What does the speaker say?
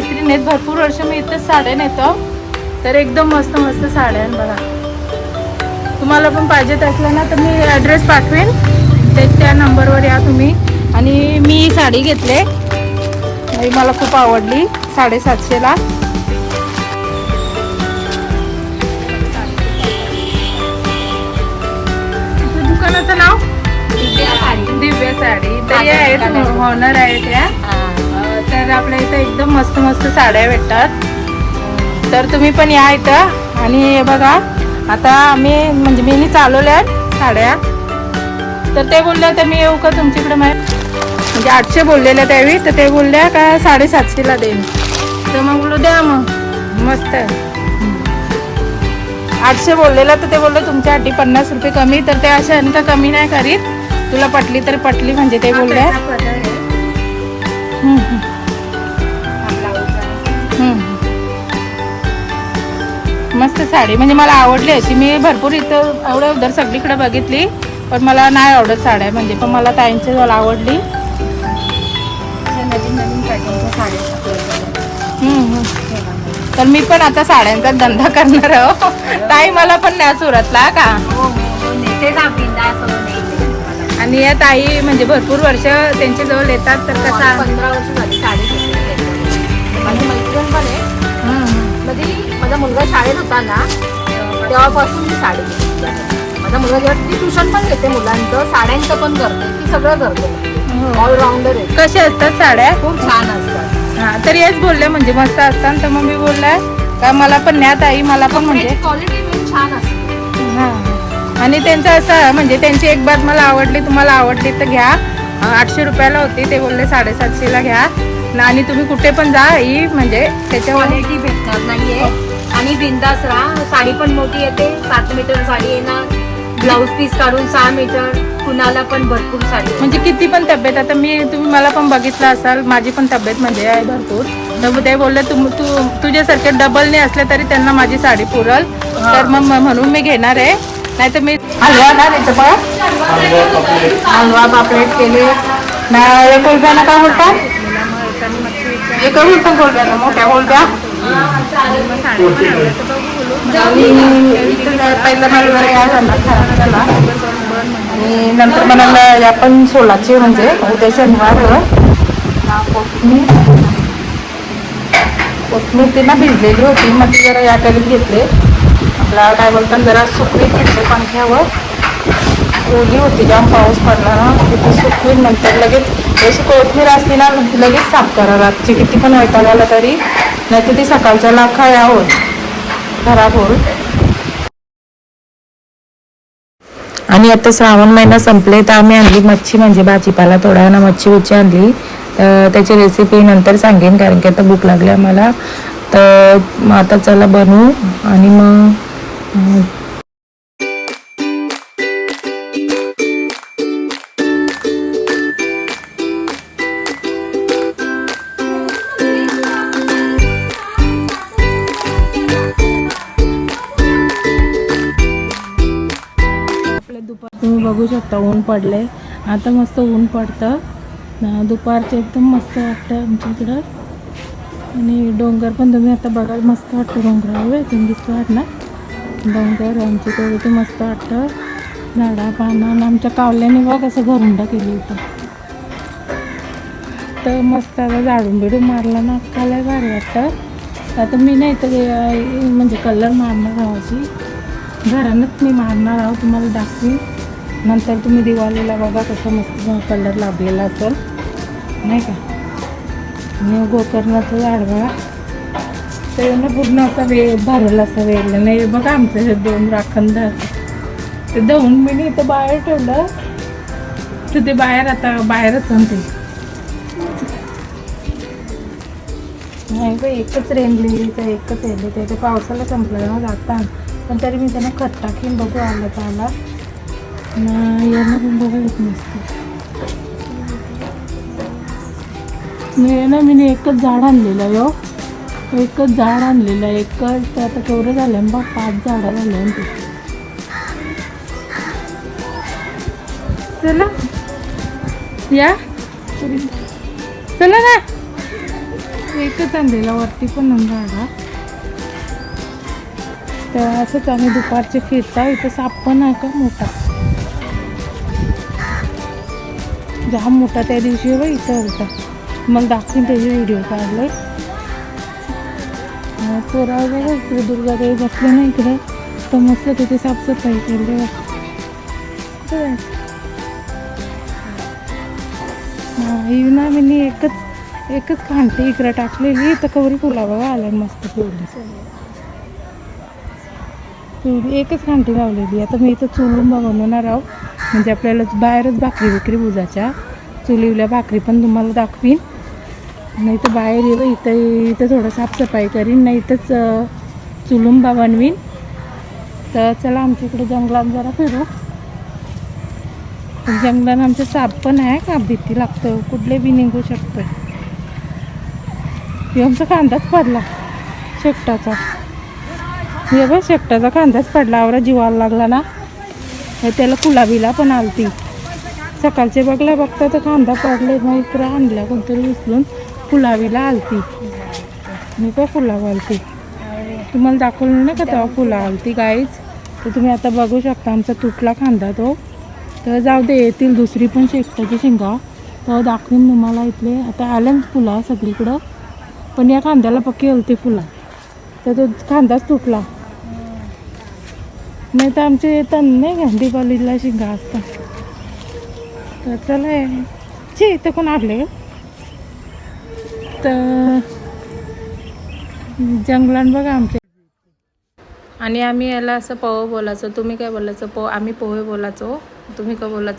मैत्रिणी आहेत भरपूर वर्ष मी इथेच साड्या नेतो. तर एकदम मस्त मस्त साड्या आहेत बघा. तुम्हाला पण पाहिजेत असलं ना तर मी ॲड्रेस पाठवेन. ते त्या नंबरवर या तुम्ही. आणि मी ही साडी घेतले. आणि मला खूप आवडली साडेसातशेला दुकानाचं नाव? दिव्या साडी. तर या आहेत ऑनर आहेत या. तर आपल्या इथं एकदम मस्त मस्त साड्या भेटतात. तर तुम्ही पण या इथं. आणि हे बघा आता आम्ही म्हणजे मी चालवल्या साड्या. तर ते बोलले तर मी येऊ का तुमच्याकडे माहीत म्हणजे आठशे बोललेल्या त्यावेळी. तर ते बोलल्या का साडेसातशेला देईन. तर मग बोललो द्या मग. मस्त. आठशे बोललेलं तर ते बोलले तुमच्या अटी पन्नास रुपये कमी. तर ते अशा अंक कमी नाही करीत? तुला पटली तर पटली. म्हणजे ते बोलले मस्त साडी. म्हणजे मला आवडली अशी. मी भरपूर इथं एवढं उधर सगळीकडे बघितली पण मला नाही आवडत साड्या. म्हणजे पण मला ताईंची मला आवडली. नवीन नवीन पॅटर्नच्या साड्या हम्म, हम्म. तर मी पण आता साड्यांचा धंदा करणार आहो. ताई मला पण नाही सुरतला का? हो हो नेते आणि या ताई म्हणजे भरपूर वर्ष त्यांच्या जवळ येतात तर कसा? पंधरा वर्ष झाली. मुलगा शाळेत होता ना तेव्हापासून मी साडी माझा मुलगा जेव्हा ती ट्युशन पण घेते मुलांचं साड्यांचं पण करते ती सगळं करते. हो. ऑलराऊंडर आहे. कशा असतात साड्या? खूप छान असतात. हा तर हेच बोलले म्हणजे मस्त असतात. तर मग मी बोलले का मला पण न्या ताई मला पण म्हणजे क्वालिटी छान असते. हा. आणि त्यांचं असं म्हणजे त्यांची एक बात मला आवडली तुम्हाला आवडली तर घ्या. आठशे रुपयाला होती ते बोलले साडेसातशेला घ्या. आणि तुम्ही कुठे पण जा ही म्हणजे त्याच्यावर क्वालिटी भेटणार नाहीये. आणि बिंदास राहा. साडी पण मोठी येते. सात मीटर साडी येणार. ब्लाऊज पीस काढून सहा मीटर कुणाला पण भरपूर साडी म्हणजे किती पण तब्येत आता मी तुम्ही मला पण बघितलं असाल माझी पण तब्येत म्हणजे आहे भरपूर. तर ते बोलले तू तू तुझ्यासारखे डबलने असले तरी त्यांना माझी साडी पुरल. तर मग म्हणून मी घेणार आहे. नाही तर मी हलवा ना त्याचं पण. हलवा पापलेट. केले. ना एक रुपयानं काय बोलतात एक रुपया बोलत्या मोठ्या जा- पहिलं मला जरा या झाला खराब झाला आणि नंतर मला आपण सोलाची म्हणजे उद्या शनिवार कोथमीर कोथमीर ती ना भिजलेली होती मग ती जरा या करीत घेतले आपला काय बोलतात जरा सुकवी घेतले पंख्यावर ओली होती जाम पाऊस पडला ना तिथे सुकवी नंतर लगेच जशी कोथमीर असली ना लगेच साफ करा रातची किती पण वैताग आला तरी. नाही तर ती सकाळच्या लाखा यावं होत खराब होऊन. आणि आता श्रावण महिना संपले तर आम्ही आणली मच्छी म्हणजे भाजीपाला. थोडा ना मच्छी उच्ची आणली. तर त्याची रेसिपी नंतर सांगेन कारण की आता भूक लागली आम्हाला. तर मग आता चला बनवू. आणि मग बघू शकता ऊन पडले आता मस्त ऊन पडतं. दुपारचे दुपारचं एकदम मस्त वाटतं आमच्या इकडं. आणि डोंगर पण तुम्ही आता बघा मस्त वाटतं डोंगरावर तुम्ही दिसतो वाट ना? डोंगर आमच्या इकडे ते मस्त वाटतं. झाडा पानं आणि आमच्या कावल्याने बघ असं घरुंडा केली होतं तर मस्त आता झाडून बिडून मारला ना अक्काला भारी वाटतं. आता मी नाही तर म्हणजे कलर मारणार आहोत घरानंच मी मारणार आहोत तुम्हाला दाखवीन. नंतर तुम्ही दिवाळीला बघा कसं मस्त कलर लाभलेला असेल. नाही का? आणि गोकर्णाचं झाड बघा. ते पूर्ण असा वेळ भरला असा वेळ नाही. बघा आमचं हे दोन राखंद ते दोन मी इथं बाहेर ठेवलं. तर ते बाहेर आता बाहेरच आणते. नाही बाई एकच तर एकच येले ते ते पावसाला संपलं ना जाता पण तरी मी त्यांना खत टाकीन. बघू आलं तर आला. यांना पण बघा येत नसतं मी ना मी एकच झाड आणलेलं यो एकच झाड आणलेलं एकच तर आता केवढं झालं बा पाच झाडं झाले ते चला या चला ना एकच आणलेला वरती पण झाडा तर असंच आम्ही दुपारचे फिरता इथं साप पण आहे का मोठा जाम मोठा त्या दिवशी बघ इथं होता. मग दाखवून त्याचे व्हिडिओ काढले. पोरा बघा इकडे दुर्गादेवी बसले ना इकडे. तर मस्त तिथे साफसफाई केली बघ. ना मी एकच एकच खांटी इकडे टाकलेली तर कवरी फुला बघा आल्या मस्त पिवली एकच खांटी लावलेली. आता मी इथं चुलून बनवणार आहो. म्हणजे आपल्याला बाहेरच भाकरी विक्री बुजाच्या चुलीवल्या भाकरी पण तुम्हाला दाखवीन. नाही तर बाहेर येऊ इथं इथं थोडं साफसफाई करीन नाही इथंच चुलुंबा बनवीन. तर चला आमच्या इकडे जंगलात जरा फिरू. जंगलात आमचं साप पण आहे का भीती लागतं कुठले बी निघू शकतं हे आमचा कांदाच पडला शेपटाचा हे बघ शेपटाचा कांदाच पडला. आवरा जीवाला लागला ना. हे त्याला कुलाबीला पण आलती. सकाळचे बघला बघता तर कांदा पडले मग इकडं आणला कोणतरी उचलून. फुलावीला आलती. मी काय फुलाव आलती? तुम्हाला दाखवलं ना का तेव्हा फुला आलती गाईच तर तुम्ही आता बघू शकता आमचा तुटला खांदा तो. तर जाऊ दे येतील दुसरी पण शेकटाची शेंगा. तर दाखवीन तुम्हाला इथले. आता आल्याच फुला सगळीकडं. पण या कांद्याला पक्की हलते फुला. तर तो कांदाच तुटला. नाही तर आमचे येतात नाही गांधी कॉलेजला शिंगा असतात. तर चला चे इथं कोण आले? तर जंगलात बघा आमचे. आणि आम्ही याला असं पोहे बोलायचो. तुम्ही काय बोलायचं? पो आम्ही पोहे बोलायचो. तुम्ही काय बोलायचं?